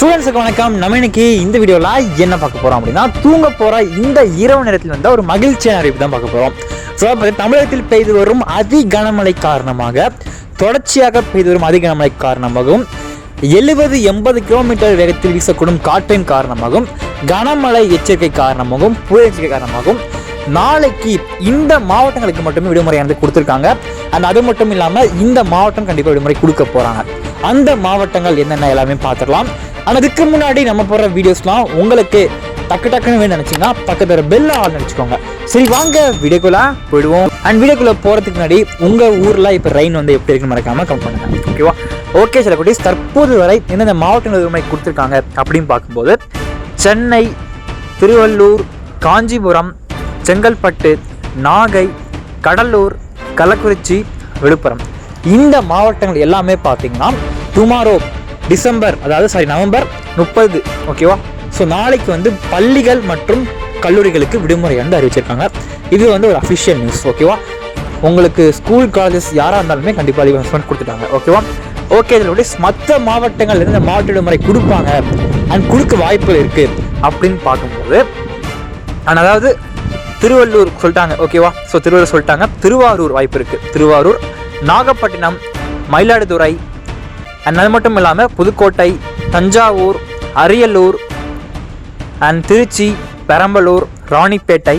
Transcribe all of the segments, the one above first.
ஸ்டூடெண்ட்ஸுக்கு வணக்கம். நம்ம இன்னைக்கு இந்த வீடியோவில் என்ன பார்க்க போகிறோம் அப்படின்னா தூங்க போகிற இந்த இரவு நேரத்தில் வந்து ஒரு மகிழ்ச்சியான அறிவிப்பு தான் பார்க்க போகிறோம் ஸோ தமிழகத்தில் பெய்து வரும் அதி கனமழை காரணமாக தொடர்ச்சியாக பெய்து வரும் அதி கனமழை காரணமாகவும் எழுபது எண்பது கிலோமீட்டர் வேகத்தில் வீசக்கூடும் காற்றின் காரணமாகவும் கனமழை எச்சரிக்கை காரணமாகவும் புயல் எச்சரிக்கை காரணமாகவும் நாளைக்கு இந்த மாவட்டங்களுக்கு மட்டுமே விடுமுறையானது கொடுத்துருக்காங்க. அண்ட் அது மட்டும் இல்லாமல் இந்த மாவட்டம் கண்டிப்பாக விடுமுறை கொடுக்க போகிறாங்க அந்த மாவட்டங்கள் என்னென்ன எல்லாமே பார்த்துடலாம். ஆனால் அதுக்கு முன்னாடி நம்ம போடுற வீடியோஸ்லாம் உங்களுக்கு டக்கு டக்குன்னு வேணும்னு நினச்சிங்கன்னா பக்கத்தில் பெல் ஆள் நினச்சிக்கோங்க சரி வாங்க வீடியோக்குள்ளே போயிடுவோம். அண்ட் வீடியோக்குள்ளே போகிறதுக்கு முன்னாடி உங்கள் ஊரில் இப்போ ரெயின் வந்து எப்படி இருக்குன்னு மறக்காமல் கமெண்ட் பண்ணுங்க. ஓகேவா ஓகே சில குட்டீஸ் தற்போது வரை எந்தெந்த மாவட்டங்கள் உரிமை கொடுத்துருக்காங்க அப்படின்னு பார்க்கும்போது சென்னை திருவள்ளூர் காஞ்சிபுரம் செங்கல்பட்டு நாகை கடலூர் கள்ளக்குறிச்சி விழுப்புரம். இந்த மாவட்டங்கள் எல்லாமே பார்த்தீங்கன்னா டுமாரோ டிசம்பர் அதாவது சாரி நவம்பர் முப்பது ஓகேவா ஸோ நாளைக்கு வந்து பள்ளிகள் மற்றும் கல்லூரிகளுக்கு விடுமுறை வந்து அறிவிச்சிருக்காங்க. இது வந்து ஒரு அஃபிஷியல் நியூஸ் ஓகேவா உங்களுக்கு ஸ்கூல் காலேஜஸ் யாராக இருந்தாலுமே கண்டிப்பாக அனௌன்ஸ்மெண்ட் கொடுத்துட்டாங்க ஓகேவா ஓகே இதில் வந்து மற்ற மாவட்டங்கள் இந்த மாவட்ட விடுமுறை கொடுப்பாங்க அண்ட் கொடுக்க வாய்ப்புகள் இருக்குது அப்படின்னு பார்க்கும்போது அண்ட் அதாவது திருவள்ளூர் சொல்லிட்டாங்க ஓகேவா ஸோ திருவள்ளூர் சொல்லிட்டாங்க. திருவாரூர் வாய்ப்பு இருக்குது திருவாரூர் நாகப்பட்டினம் மயிலாடுதுறை அண்ட் அது மட்டும் இல்லாமல் புதுக்கோட்டை தஞ்சாவூர் அரியலூர் அண்ட் திருச்சி பெரம்பலூர் ராணிப்பேட்டை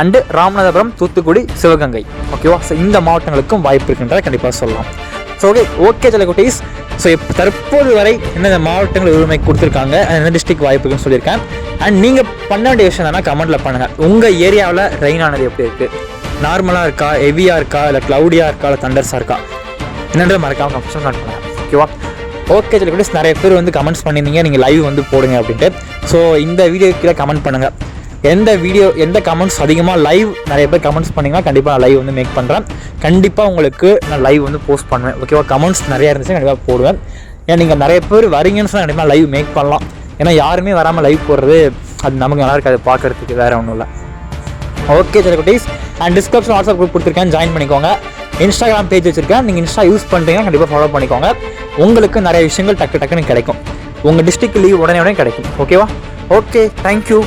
அண்டு ராமநாதபுரம் தூத்துக்குடி சிவகங்கை. ஓகேவா ஸோ இந்த மாவட்டங்களுக்கும் வாய்ப்பு இருக்குன்றதை கண்டிப்பாக சொல்லலாம். ஸோ ஓகே ஓகே ஜலகுட்டீஸ் ஸோ இப்போ தற்போது வரை என்னென்ன மாவட்டங்கள் உரிமை கொடுத்துருக்காங்க என்ன டிஸ்ட்ரிக்ட் வாய்ப்புகள்னு சொல்லியிருக்கேன். அண்ட் நீங்கள் பண்ண வேண்டிய விஷயம் தானே கமெண்ட்டில் பண்ணுங்கள் உங்கள் ஏரியாவில் ரெயின் ஆனது எப்படி இருக்குது நார்மலாக இருக்கா? ஹெவியாக இருக்கா? இல்லை க்ளவுடியாக இருக்கா? இல்லை தண்டர்ஸாக இருக்கா? என்னன்றது மறக்காம கமெண்ட்ஸ் பண்ணுங்கள் ஓகேவா ஓகே சொல்லி குட்டீஸ் நிறைய பேர் வந்து கமெண்ட்ஸ் பண்ணியிருந்தீங்க. நீங்கள் லைவ் வந்து போடுங்க அப்படின்ட்டு. ஸோ இந்த வீடியோ கீழே கமெண்ட் பண்ணுங்கள் எந்த வீடியோ எந்த கமெண்ட்ஸ் அதிகமாக லைவ் நிறைய பேர் கமெண்ட்ஸ் பண்ணிங்கன்னா கண்டிப்பாக நான் லைவ் வந்து மேக் பண்ணுறேன் கண்டிப்பாக உங்களுக்கு நான் லைவ் வந்து போஸ்ட் பண்ணுவேன். ஓகேவா கமெண்ட்ஸ் நிறையா இருந்துச்சு கண்டிப்பாக போடுவேன் ஏன்னா நீங்கள் நிறைய பேர் வரீங்கன்னு சொன்னால் கண்டிப்பாக லைவ் மேக் பண்ணலாம். ஏன்னா யாருமே வராமல் லைவ் போடுறது அது நமக்கு நல்லா இருக்காது. பார்க்குறதுக்கு வேறு ஒன்றும் இல்லை. ஓகே சரி குட்டீஸ் அண்ட் டிஸ்கிரிப்ஷன் வாட்ஸ்அப் குரூப் கொடுத்துருக்கேன். ஜாயின் பண்ணிக்கோங்க. இன்ஸ்டாகிராம் பேஜ் வச்சுருக்கேன். நீங்கள் இன்ஸ்டா யூஸ் பண்ணுறீங்கன்னா கண்டிப்பாக ஃபாலோ பண்ணிக்கோங்க. உங்களுக்கு நிறைய விஷயங்கள் டக்கு டக்குன்னு கிடைக்கும். உங்கள் டிஸ்ட்ரிக்ட் லீவ் உடனே உடனே கிடைக்கும். ஓகேவா ஓகே தேங்க்யூ